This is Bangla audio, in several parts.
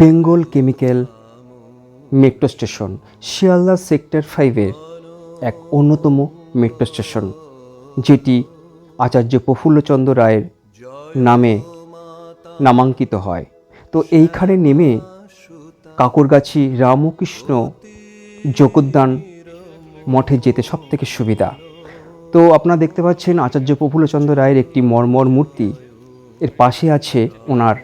Bengal chemical metro station, Sealdah sector ফাইভের এক অন্যতম মেট্রো স্টেশন, যেটি আচার্য প্রফুল্লচন্দ্র রায়ের নামে নামাঙ্কিত হয়। তো এইখানে নেমে কাকুরগাছি রামকৃষ্ণ যোগদান মঠে যেতে সব থেকে সুবিধা। তো আপনারা দেখতে পাচ্ছেন আচার্য প্রফুল্লচন্দ্র রায়ের একটি মর্মর মূর্তি, এর পাশে আছে ওনার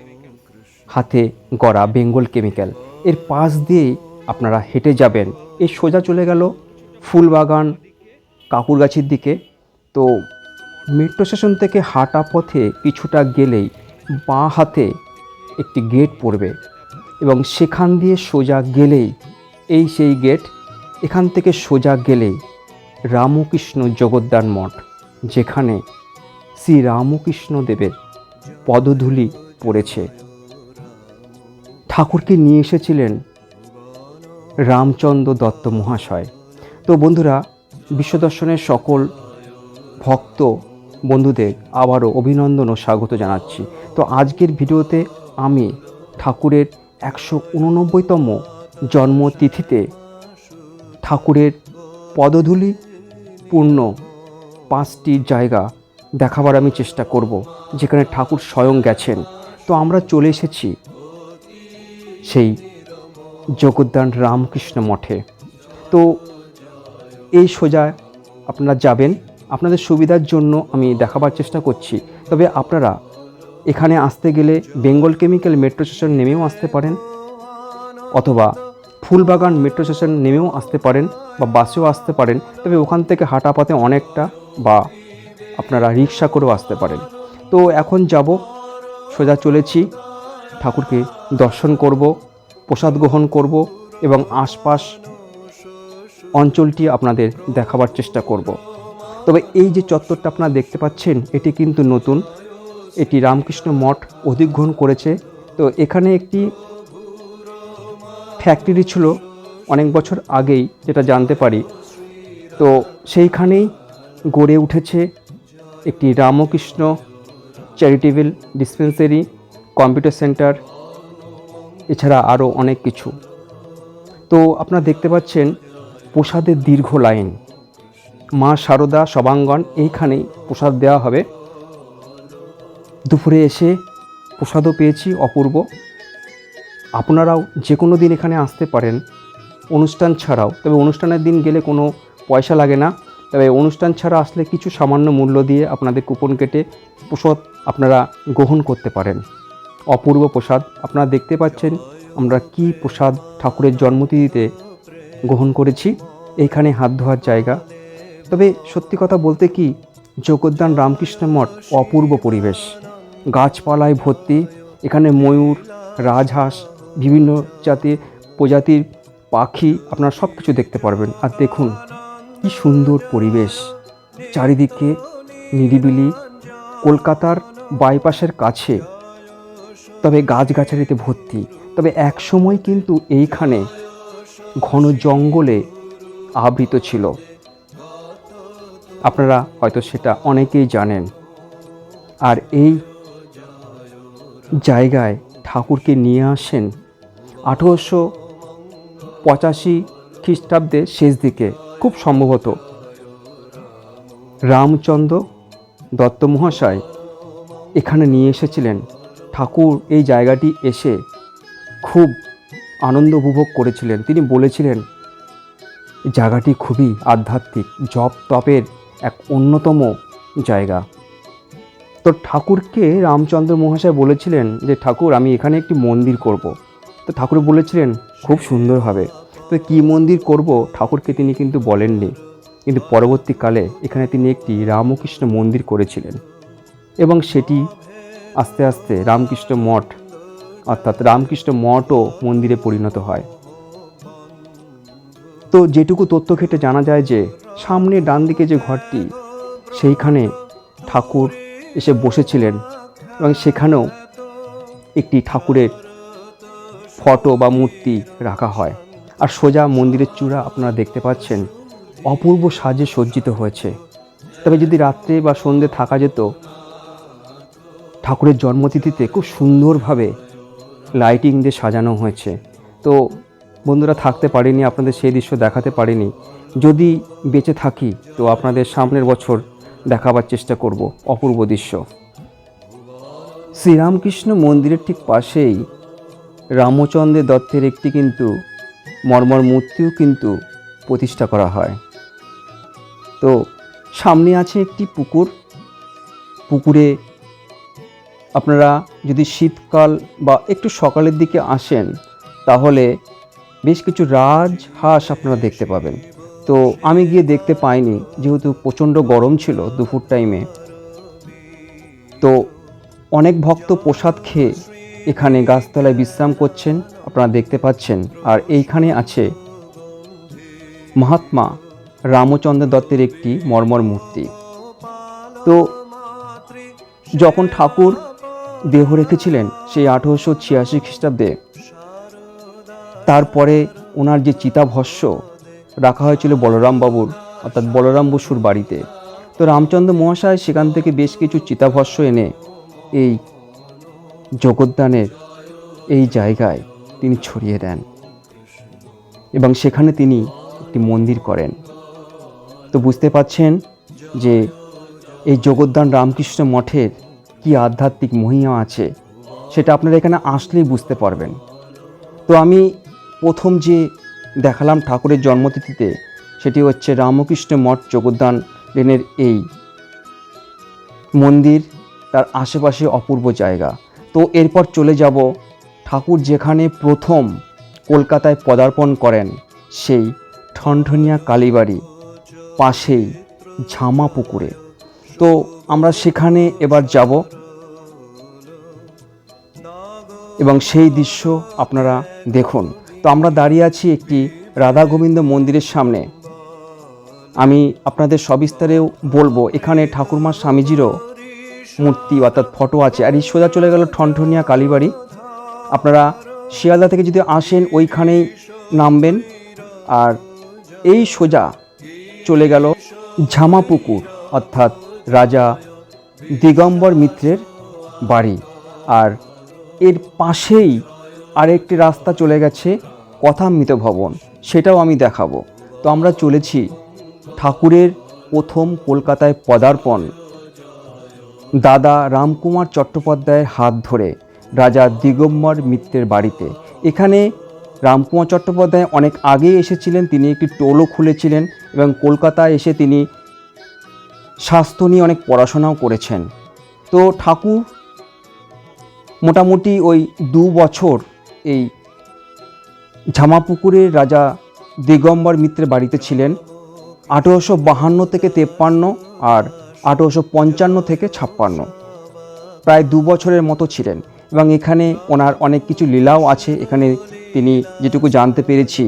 হাতে গড়া বেঙ্গল কেমিক্যাল। এর পাশ দিয়েই আপনারা হেঁটে যাবেন। এই সোজা চলে গেল ফুলবাগান কাকুরগাছির দিকে। তো মেট্রো স্টেশন থেকে হাঁটা পথে কিছুটা গেলেই বাঁ হাতে একটি গেট পড়বে এবং সেখান দিয়ে সোজা গেলেই এই সেই গেট। এখান থেকে সোজা গেলেই রামকৃষ্ণ জগদ্দান মঠ, যেখানে শ্রী রামকৃষ্ণ দেবের পদধূলি পড়েছে। ঠাকুরকে নিয়ে এসেছিলেন রামচন্দ্র দত্ত মহাশয়। তো বন্ধুরা, বিশ্বদর্শনের সকল ভক্ত বন্ধুদের আবারও অভিনন্দন ও স্বাগত জানাচ্ছি। তো আজকের ভিডিওতে আমি ঠাকুরের একশো উননব্বইতম জন্মতিথিতে ঠাকুরের পদধূলি পূর্ণ পাঁচটি জায়গা দেখাবার আমি চেষ্টা করব, যেখানে ঠাকুর স্বয়ং গেছেন। তো আমরা চলে এসেছি সেই জগদ্দান রামকৃষ্ণ মঠে। তো এই সোজা আপনারা যাবেন। আপনাদের সুবিধার জন্য আমি দেখাবার চেষ্টা করছি। তবে আপনারা এখানে আসতে গেলে বেঙ্গল কেমিক্যাল মেট্রো স্টেশন নেমেও আসতে পারেন অথবা ফুলবাগান মেট্রো স্টেশন নেমেও আসতে পারেন বা বাসেও আসতে পারেন। তবে ওখান থেকে হাঁটা পথে অনেকটা বা আপনারা রিক্সা করেও আসতে পারেন। তো এখন যাব। সোজা চলেছি ঠাকুরকে দর্শন করব, প্রসাদ গ্রহণ করব এবং আশপাশ অঞ্চলটি আপনাদের দেখাবার চেষ্টা করব। তবে এই যে চত্বরটা আপনারা দেখতে পাচ্ছেন, এটি কিন্তু নতুন। এটি রামকৃষ্ণ মঠ অধিগ্রহণ করেছে। তো এখানে একটি ফ্যাক্টরি ছিল অনেক বছর আগেই, যেটা জানতে পারি। তো সেইখানেই গড়ে উঠেছে একটি Ramakrishna charitable dispensary computer centre. এছাড়া আরও অনেক কিছু। তো আপনারা দেখতে পাচ্ছেন প্রসাদের দীর্ঘ লাইন। মা শারদা সবাঙ্গন এইখানেই প্রসাদ দেওয়া হবে। দুপুরে এসে প্রসাদও পেয়েছি অপূর্ব। আপনারাও যে কোনো দিন এখানে আসতে পারেন। অনুষ্ঠান ছাড়াও, তবে অনুষ্ঠানের দিন গেলে কোনো পয়সা লাগে না। তবে অনুষ্ঠান ছাড়া আসলে কিছু সামান্য মূল্য দিয়ে আপনাদের কুপন কেটে প্রসাদ আপনারা গ্রহণ করতে পারেন। অপূর্ব প্রসাদ। আপনারা দেখতে পাচ্ছেন আমরা কি প্রসাদ ঠাকুরের জন্মতিথিতে গ্রহণ করেছি। এইখানে হাত ধোয়ার জায়গা। তবে সত্যি কথা বলতে কি যোগদান রামকৃষ্ণ মঠ অপূর্ব পরিবেশ। গাছপালায় ভর্তি, এখানে ময়ূর, রাজহাঁস, বিভিন্ন জাতির প্রজাতির পাখি, আপনারা সব কিছু দেখতে পারবেন। আর দেখুন, কি সুন্দর পরিবেশ। চারিদিকে নিরিবিলি। কলকাতার বাইপাসের কাছে তবে গাছগাছালিতে ভর্তি। তবে এক সময় কিন্তু এইখানে ঘন জঙ্গলে আবৃত ছিল। আপনারা হয়তো সেটা অনেকেই জানেন। আর এই জায়গায় ঠাকুরকে নিয়ে আসেন আঠেরোশো পঁচাশি খ্রিস্টাব্দের শেষ দিকে, খুব সম্ভবত। রামচন্দ্র দত্ত মহাশয় এখানে নিয়ে এসেছিলেন। ঠাকুর এই জায়গাটি এসে খুব আনন্দ উপভোগ করেছিলেন। তিনি বলেছিলেন, জায়গাটি খুবই আধ্যাত্মিক, জপ তপের এক অন্যতম জায়গা। তো ঠাকুরকে রামচন্দ্র মহাশয় বলেছিলেন যে, ঠাকুর, আমি এখানে একটি মন্দির করব। তো ঠাকুর বলেছিলেন, খুব সুন্দর হবে। তো কী মন্দির করব ঠাকুরকে তিনি কিন্তু বলেননি। কিন্তু পরবর্তীকালে এখানে তিনি একটি রামকৃষ্ণ মন্দির করেছিলেন এবং সেটি আস্তে আস্তে রামকৃষ্ণ মঠ, অর্থাৎ রামকৃষ্ণ মঠও মন্দিরে পরিণত হয়। তো যেটুকু তথ্য ঘেটে জানা যায় যে, সামনে ডান দিকে যে ঘরটি, সেইখানে ঠাকুর এসে বসেছিলেন এবং সেখানেও একটি ঠাকুরের ফটো বা মূর্তি রাখা হয়। আর সোজা মন্দিরের চূড়া আপনারা দেখতে পাচ্ছেন, অপূর্ব সাজে সজ্জিত হয়েছে। তবে যদি রাত্রে বা সন্ধে থাকা যেত ঠাকুরের জন্মতিথিতে খুব সুন্দরভাবে লাইটিং দিয়ে সাজানো হয়েছে। তো বন্ধুরা থাকতে পারিনি, আপনাদের সেই দৃশ্য দেখাতে পারিনি। যদি বেঁচে থাকি, তো আপনাদের সামনের বছর দেখাবার চেষ্টা করব, অপূর্ব দৃশ্য। শ্রীরামকৃষ্ণ মন্দিরের ঠিক পাশেই রামচন্দ্র দত্তের একটি কিন্তু মর্মর মূর্তিও কিন্তু প্রতিষ্ঠা করা হয়। তো সামনে আছে একটি পুকুর। পুকুরে আপনারা যদি শীতকাল বা একটু সকালের দিকে আসেন, তাহলে বেশ কিছু রাজহাঁস আপনারা দেখতে পাবেন। তো আমি গিয়ে দেখতে পাইনি, যেহেতু প্রচণ্ড গরম ছিল দুপুর টাইমে। তো অনেক ভক্ত প্রসাদ খেয়ে এখানে গাছতলায় বিশ্রাম করছেন, আপনারা দেখতে পাচ্ছেন। আর এইখানে আছে মহাত্মা রামচন্দ্র দত্তের একটি মর্মর মূর্তি। তো যখন ঠাকুর দেহ রেখেছিলেন সেই আঠেরোশো ছিয়াশি খ্রিস্টাব্দে। তারপরে ওনার যে চিতাভস্য রাখা হয়েছিল বলরাম বাবুর, অর্থাৎ বলরাম বসুর বাড়িতে। তো রামচন্দ্র মহাশয় সেখান থেকে বেশ কিছু চিতাভস্য এনে এই জগদ্দানের এই জায়গায় তিনি ছড়িয়ে দেন এবং সেখানে তিনি একটি মন্দির করেন। তো বুঝতে পাচ্ছেন যে এই জগদ্দান রামকৃষ্ণ মঠের কি আধ্যাত্মিক মহিমা আছে, সেটা আপনারা এখানে আসলেই বুঝতে পারবেন। তো আমি প্রথম যে দেখালাম ঠাকুরের জন্মতিথিতে, সেটি হচ্ছে রামকৃষ্ণ মঠ জগদ্দান লেনের এই মন্দির, তার আশেপাশে অপূর্ব জায়গা। তো এরপর চলে যাব ঠাকুর যেখানে প্রথম কলকাতায় পদার্পণ করেন, সেই ঠনঠনিয়া কালীবাড়ি, পাশেই ঝামা পুকুরে। তো আমরা সেখানে এবার যাব। এবং সেই দৃশ্য আপনারা দেখুন। তো আমরা দাঁড়িয়ে আছি একটি রাধা গোবিন্দ মন্দিরের সামনে। আমি আপনাদের সবিস্তারেও বলব, এখানে ঠাকুরমা স্বামীজিরও মূর্তি অর্থাৎ ফটো আছে। আর এই সোজা চলে গেল ঠনঠনিয়া কালীবাড়ি। আপনারা শিয়ালদা থেকে যদি আসেন, ওইখানেই নামবেন। আর এই সোজা চলে গেল ঝামাপুকুর, অর্থাৎ রাজা দিগম্বর মিত্রের বাড়ি। আর এর পাশেই আরেকটি রাস্তা চলে গেছে কথামৃত ভবন। সেটাও আমি দেখাবো। তো আমরা চলেছি ঠাকুরের প্রথম কলকাতায় পদার্পণ। দাদা রামকুমার চট্টোপাধ্যায়ের হাত ধরে রাজা দিগম্বর মিত্রের বাড়িতে। এখানে রামকুমার চট্টোপাধ্যায় অনেক আগে এসেছিলেন, তিনি একটি টোলও খুলেছিলেন এবং কলকাতায় এসে তিনি স্বাস্থ্য নিয়ে অনেক পড়াশোনাও করেছেন। তো ঠাকুর মোটামুটি ওই দু বছর এই ঝামাপুকুরের রাজা দিগম্বর মিত্রের বাড়িতে ছিলেন। আঠেরোশো বাহান্ন থেকে তেপ্পান্ন আর আঠেরোশো পঞ্চান্ন থেকে ছাপ্পান্ন। প্রায় দু বছরের মতো ছিলেন এবং এখানে ওনার অনেক কিছু লীলাও আছে। এখানে তিনি যেটুকু জানতে পেরেছি,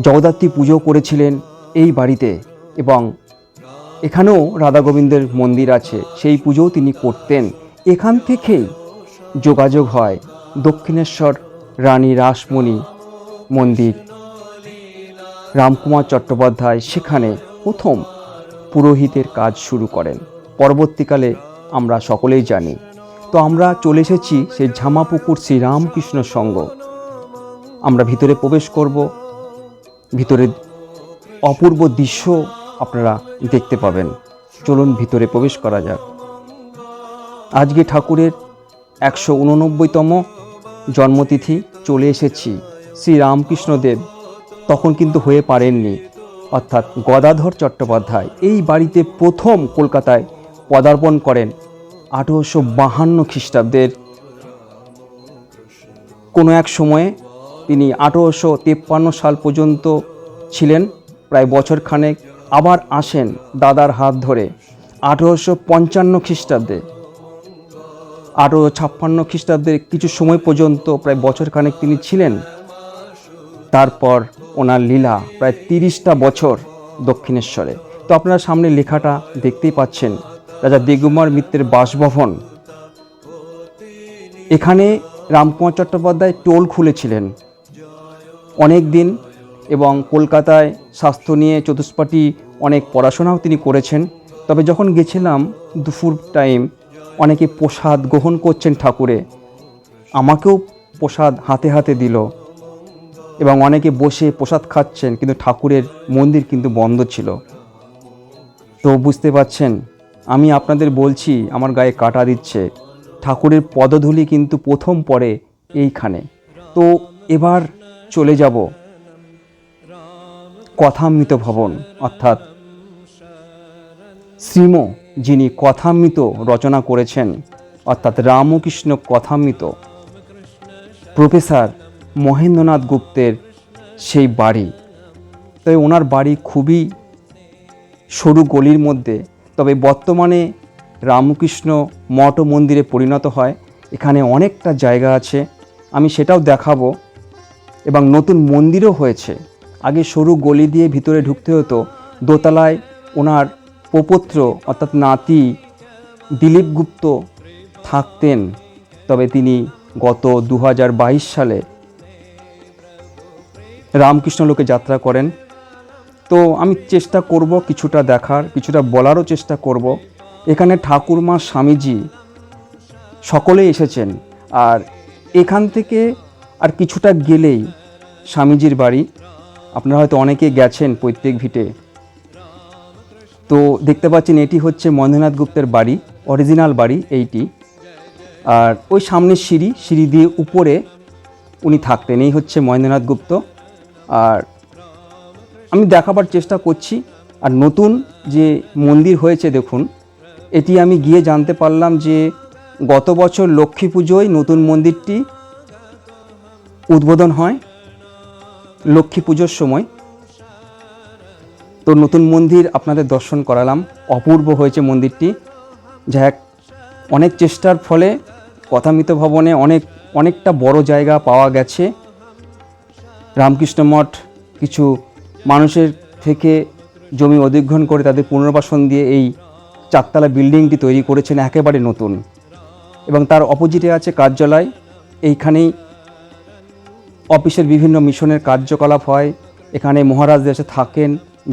জগদ্ধাত্রী পুজো করেছিলেন এই বাড়িতে এবং এখানেও রাধা গোবিন্দের মন্দির আছে, সেই পুজোও তিনি করতেন। এখান থেকেই যোগাযোগ হয় দক্ষিণেশ্বর রানী রাসমণি মন্দির। রামকুমার চট্টোপাধ্যায় সেখানে প্রথম পুরোহিতের কাজ শুরু করেন। পরবর্তীকালে আমরা সকলেই জানি। তো আমরা চলে এসেছি সেই ঝামাপুকুর শ্রীরামকৃষ্ণ সঙ্গ। আমরা ভিতরে প্রবেশ করব ভিতরে অপূর্ব দৃশ্য আপনারা দেখতে পাবেন। চলুন ভিতরে প্রবেশ করা যাক। আজকে ঠাকুরের একশো উননব্বইতম জন্মতিথি চলে এসেছি শ্রী রামকৃষ্ণদেব। তখন কিন্তু হয়ে পারেননি। অর্থাৎ গদাধর চট্টোপাধ্যায় এই বাড়িতে প্রথম কলকাতায় পদার্পণ করেন আঠেরোশো বাহান্ন খ্রিস্টাব্দের। কোনো এক সময়ে তিনি আঠেরোশো তেপ্পান্ন সাল পর্যন্ত ছিলেন। প্রায় বছর খানেক আবার আসেন দাদার হাত ধরে আঠেরোশো পঞ্চান্ন খ্রিস্টাব্দে। আঠেরোশো ছাপ্পান্ন খ্রিস্টাব্দের কিছু সময় পর্যন্ত প্রায় বছর খানেক তিনি ছিলেন। তারপর ওনার লীলা প্রায় তিরিশটা বছর দক্ষিণেশ্বরে। তো আপনারা সামনে লেখাটা দেখতেই পাচ্ছেন, রাজা দিগুমার মিত্রের বাসভবন। এখানে রামকুমার চট্টোপাধ্যায় টোল খুলেছিলেন। অনেক দিন এবং কলকাতায় স্বাস্থ্য নিয়ে চতুষ্পাটি অনেক পড়াশোনাও তিনি করেছেন। তবে যখন গেছিলাম দুপুর টাইম অনেকে প্রসাদ গ্রহণ করছেন ঠাকুরে। আমাকেও প্রসাদ হাতে হাতে দিল এবং অনেকে বসে প্রসাদ খাচ্ছেন, কিন্তু ঠাকুরের মন্দির কিন্তু বন্ধ ছিল। তো বুঝতে পারছেন, আমি আপনাদের বলছি, আমার গায়ে কাটা দিচ্ছে। ঠাকুরের পদধূলি কিন্তু প্রথম পড়ে এইখানে। তো এবার চলে যাব। কথামৃত ভবন, অর্থাৎ শ্রীম যিনি কথামৃত রচনা করেছেন, অর্থাৎ রামকৃষ্ণ কথামৃত, প্রফেসর মহেন্দ্রনাথ গুপ্তের সেই বাড়ি। তাই ওনার বাড়ি খুবই সরু গলির মধ্যে, তবে বর্তমানে রামকৃষ্ণ মঠ মন্দিরে পরিণত হয়। এখানে অনেকটা জায়গা আছে। আমি সেটাও দেখাবো। এবং নতুন মন্দিরও হয়েছে। আগে সরু গলি দিয়ে ভিতরে ঢুকতে হতো। দোতলায় ওনার প্রপত্র অর্থাৎ নাতি দিলীপ গুপ্ত থাকতেন। তবে তিনি গত দু হাজার বাইশ সালে রামকৃষ্ণ লোকে যাত্রা করেন। তো আমি চেষ্টা করব কিছুটা দেখার, কিছুটা বলারও চেষ্টা করব। এখানে ঠাকুরমা স্বামীজি সকলেই এসেছেন। আর এখান থেকে আর কিছুটা গেলেই স্বামীজির বাড়ি। আপনারা হয়তো অনেকে গেছেন প্রত্যেক ভিটে। তো দেখতে পাচ্ছেন এটি হচ্ছে মহেন্দ্রনাথ গুপ্তের বাড়ি অরিজিনাল বাড়ি এইটি। আর ওই সামনের সিঁড়ি সিঁড়ি দিয়ে উপরে উনি থাকতেন, এই হচ্ছে মহেন্দ্রনাথ গুপ্ত। আর আমি দেখাবার চেষ্টা করছি, আর নতুন যে মন্দির হয়েছে দেখুন, এটি আমি গিয়ে জানতে পারলাম যে গত বছর লক্ষ্মী পুজোয় নতুন মন্দিরটি উদ্বোধন হয়। লক্ষ্মী পুজোর সময় তো নতুন মন্দির আপনাদের দর্শন করালাম। অপূর্ব হয়েছে মন্দিরটি। যা এক অনেক চেষ্টার ফলে কথামিত ভবনে অনেক, অনেকটা বড় জায়গা পাওয়া গেছে। রামকৃষ্ণ মঠ কিছু মানুষের থেকে জমি অধিগ্রহণ করে তাদের পুনর্বাসন দিয়ে এই চারতলা বিল্ডিংটি তৈরি করেছেন, একেবারে নতুন। এবং তার অপোজিটে আছে কার্যালয়। এইখানেই অফিসের বিভিন্ন মিশনের কার্যকলাপ হয়, এখানে মহারাজ দেশে থাকেন,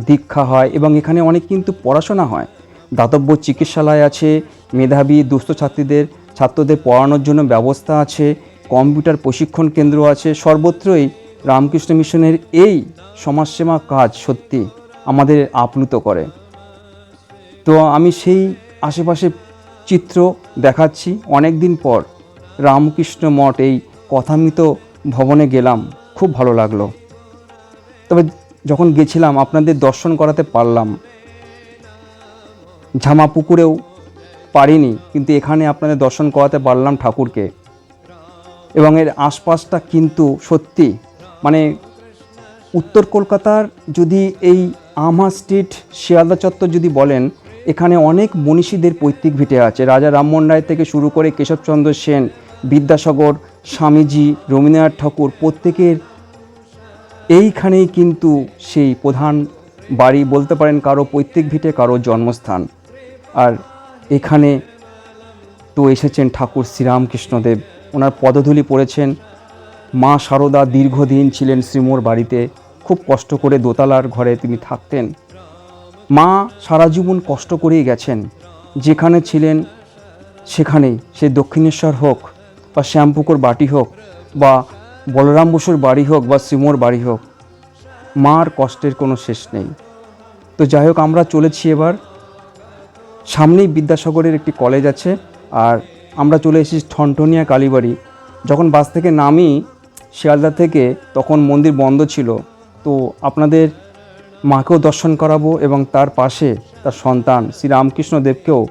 দীক্ষা হয় এবং এখানে অনেক কিন্তু পড়াশোনা হয়। দাতব্য চিকিৎসালয় আছে, মেধাবী দুস্থ ছাত্রীদের, ছাত্রদের পড়ানোর জন্য ব্যবস্থা আছে, কম্পিউটার প্রশিক্ষণ কেন্দ্র আছে, সর্বত্রই রামকৃষ্ণ মিশনের এই সমাজসেবা কাজ সত্যি আমাদের আপ্লুত করে। তো আমি সেই আশেপাশে চিত্র দেখাচ্ছি। অনেক দিন পর রামকৃষ্ণ মঠ এই কথামৃত ভবনে গেলাম, খুব ভালো লাগল। তবে যখন গেছিলাম, আপনাদের দর্শন করাতে পারলাম। ঝামা পুকুরেও পারিনি, কিন্তু এখানে আপনাদের দর্শন করাতে পারলাম ঠাকুরকে। এবং এর আশপাশটা কিন্তু সত্যি মানে উত্তর কলকাতার যদি এই আমহা স্ট্রিট, শিয়ালদা চত্বর যদি বলেন, এখানে অনেক মনীষীদের পৈতৃক ভিটে আছে। রাজা রামমোহন রায় থেকে শুরু করে কেশবচন্দ্র সেন বিদ্যাসাগর, স্বামীজি, রবীন্দ্রনাথ ঠাকুর প্রত্যেকের এইখানেই কিন্তু সেই প্রধান বাড়ি বলতে পারেন কারও পৈতৃক ভিটে কারও জন্মস্থান। আর এখানে তো এসেছেন ঠাকুর শ্রীরামকৃষ্ণদেব। ওনার পদধূলি পড়েছেন। মা সারদা দীর্ঘদিন ছিলেন শ্রীমোর বাড়িতে। খুব কষ্ট করে দোতলার ঘরে তিনি থাকতেন। মা সারা জীবন কষ্ট করেই গেছেন। যেখানে ছিলেন সেখানেই। সে দক্ষিণেশ্বর হোক বা শ্যামপুকুর বাটি হোক বা বলরাম বসুর বাড়ি হোক বা শ্রীমোর বাড়ি হোক, মার কষ্টের কোনো শেষ নেই। তো যাই হোক, আমরা চলেছি এবার। সামনেই বিদ্যাসাগরের একটি কলেজ আছে আর আমরা চলে এসেছি ঠনঠনিয়া কালীবাড়ি। যখন বাস থেকে নামি শিয়ালদা থেকে তখন মন্দির বন্ধ ছিল। তো আপনাদের মাকেও দর্শন করাবো এবং তার পাশে তার সন্তান শ্রী রামকৃষ্ণ দেবকেও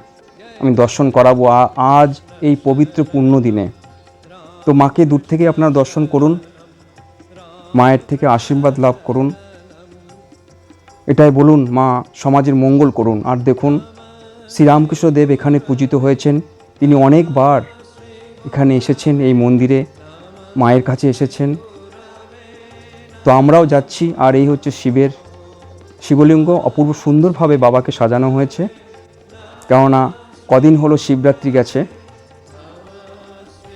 আমি দর্শন করাবো আজ এই পবিত্র পুণ্য দিনে তো মাকে দূর থেকে আপনারা দর্শন করুন। মায়ের থেকে আশীর্বাদ লাভ করুন। এটাই বলুন, মা সমাজের মঙ্গল করুন। আর দেখুন, শ্রীরামকৃষ্ণ দেব এখানে পূজিত হয়েছেন। তিনি অনেকবার এখানে এসেছেন এই মন্দিরে, মায়ের কাছে এসেছেন। তো আমরাও যাচ্ছি, আর এই হচ্ছে শিবের শিবলিঙ্গ। অপূর্ব সুন্দরভাবে বাবাকে সাজানো হয়েছে। কেননা কদিন হলো শিবরাত্রি গেছে।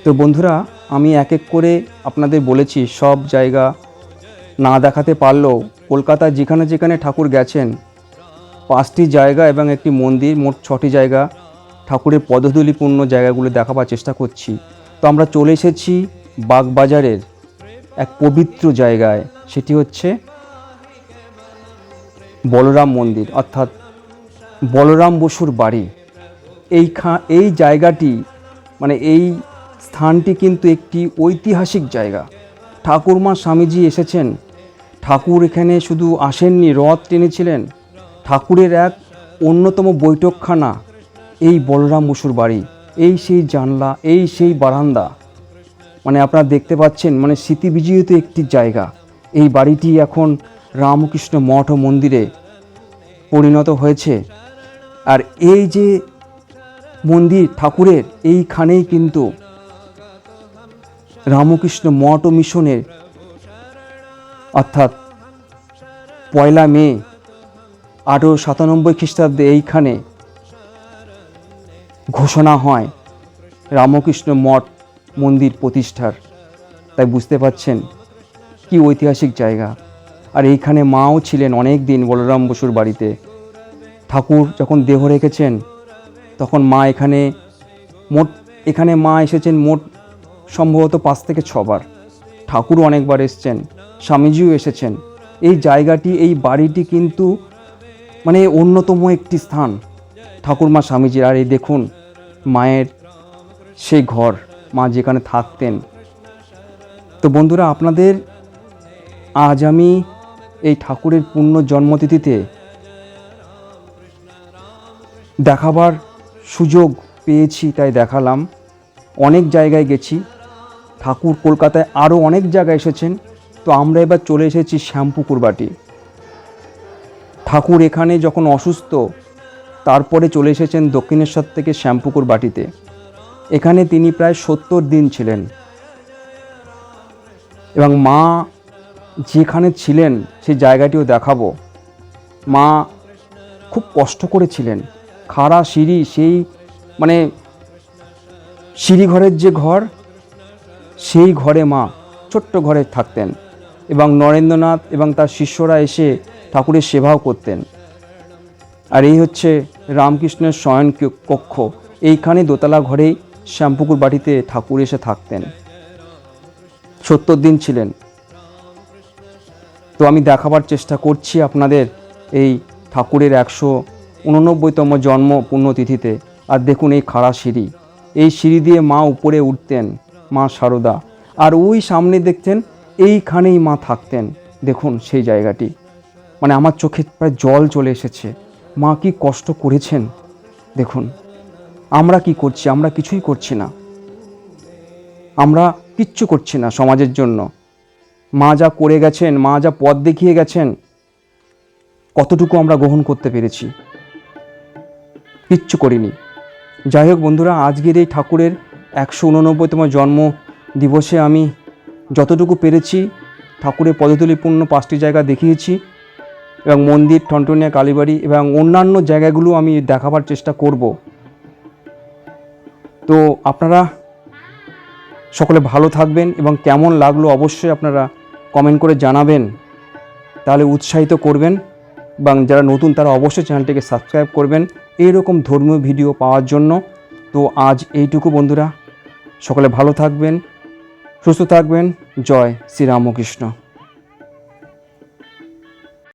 তো বন্ধুরা আমি এক এক করে আপনাদের বলেছি, সব জায়গা না দেখাতে পারলেও কলকাতায় যেখানে যেখানে ঠাকুর গেছেন, পাঁচটি জায়গা এবং একটি মন্দির, মোট ছটি জায়গা ঠাকুরের পদধূলিপূর্ণ জায়গাগুলো দেখাবার চেষ্টা করছি। তো আমরা চলে এসেছি বাগবাজারের এক পবিত্র জায়গায়, সেটি হচ্ছে বলরাম মন্দির, অর্থাৎ বলরাম বসুর বাড়ি। এই খা এই জায়গাটি মানে এই স্থানটি কিন্তু একটি ঐতিহাসিক জায়গা। ঠাকুরমা স্বামীজি এসেছেন। ঠাকুর এখানে শুধু আসেননি, রথ টেনেছিলেন। ঠাকুরের এক অন্যতম বৈঠকখানা, এই বলরাম বসুর বাড়ি। এই সেই জানলা, এই সেই বারান্দা। মানে আপনারা দেখতে পাচ্ছেন মানে স্মৃতিবিজড়িত একটি জায়গা। এই বাড়িটি এখন রামকৃষ্ণ মঠ ও মন্দিরে পরিণত হয়েছে। আর এই যে মন্দির ঠাকুরের, এইখানেই কিন্তু রামকৃষ্ণ মঠ ও মিশনের, অর্থাৎ পয়লা মে আঠেরো সাতানব্বই খ্রিস্টাব্দে এইখানে ঘোষণা হয় রামকৃষ্ণ মঠ মন্দির প্রতিষ্ঠার। তাই বুঝতে পাচ্ছেন কি ঐতিহাসিক জায়গা। আর এইখানে মাও ছিলেন অনেক দিন বলরাম বসুর বাড়িতে। ঠাকুর যখন দেহ রেখেছেন, তখন মা এখানে মোট, এখানে মা এসেছেন মোট সম্ভবত পাঁচ থেকে ছবার। ঠাকুরও অনেকবার এসছেন, স্বামীজিও এসেছেন। এই জায়গাটি, এই বাড়িটি কিন্তু মানে অন্যতম একটি স্থান। ঠাকুরমা স্বামীজির, আর এই দেখুন মায়ের সেই ঘর, মা যেখানে থাকতেন। তো বন্ধুরা, আপনাদের আজ আমি এই ঠাকুরের পূর্ণ জন্মতিথিতে দেখাবার সুযোগ পেয়েছি, তাই দেখালাম। অনেক জায়গায় গেছি। ঠাকুর কলকাতায় আরও অনেক জায়গায় এসেছেন, তো আমরা এবার চলে এসেছি শ্যামপুকুর বাটি ঠাকুর এখানে যখন অসুস্থ, তারপরে চলে এসেছেন দক্ষিণেশ্বর থেকে শ্যামপুকুর বাটিতে এখানে তিনি প্রায় সত্তর দিন ছিলেন। এবং মা যেখানে ছিলেন সেই জায়গাটিও দেখাবো। মা খুব কষ্ট করেছিলেন খাড়া সিঁড়ি, সেই মানে সিঁড়িঘরের যে ঘর সেই ঘরে মা, ছোট্ট ঘরে থাকতেন এবং নরেন্দ্রনাথ এবং তার শিষ্যরা এসে ঠাকুরের সেবাও করতেন। আর এই হচ্ছে রামকৃষ্ণের শয়ন কক্ষ। এইখানে দোতলা ঘরেই শ্যামপুকুর বাড়িতে ঠাকুর এসে থাকতেন। সত্তর দিন ছিলেন। তো আমি দেখাবার চেষ্টা করছি আপনাদের এই ঠাকুরের একশো উননব্বইতম জন্ম পুণ্যতিথিতে। আর দেখুন এই খাড়া সিঁড়ি। এই সিঁড়ি দিয়ে মা উপরে উঠতেন। সারদা। আর ওই সামনে দেখতেন এইখানেই মা থাকতেন। দেখুন সেই জায়গাটি। মানে আমার চোখে প্রায় জল চলে এসেছে। মা কি কষ্ট করেছেন? দেখুন, আমরা কি করছি? আমরা কিছুই করছি না। আমরা কিচ্ছু করছি না সমাজের জন্য। মা যা করে গেছেন, মা যা পথ দেখিয়ে গেছেন, কতটুকু আমরা গ্রহণ করতে পেরেছি? কিচ্ছু করিনি। যাই হোক বন্ধুরা, আজকের এই ঠাকুরের একশো উননব্বইতম জন্ম দিবসে আমি যতটুকু পেরেছি ঠাকুরের পদতুলিপূর্ণ পাঁচটি জায়গা দেখিয়েছি এবং মন্দির, টনটনিয়া, কালীবাড়ি এবং অন্যান্য জায়গাগুলো আমি দেখাবার চেষ্টা করব। তো আপনারা সকলে ভালো থাকবেন এবং কেমন লাগল অবশ্যই আপনারা কমেন্ট করে জানাবেন। তাহলে উৎসাহিত করবেন এবং যারা নতুন তারা অবশ্যই চ্যানেলটিকে সাবস্ক্রাইব করবেন। এইরকম ধর্মীয় ভিডিও পাওয়ার জন্য। তো আজ এইটুকু বন্ধুরা। সকলে ভালো থাকবেন সুস্থ থাকবেন। জয় শ্রীরামকৃষ্ণ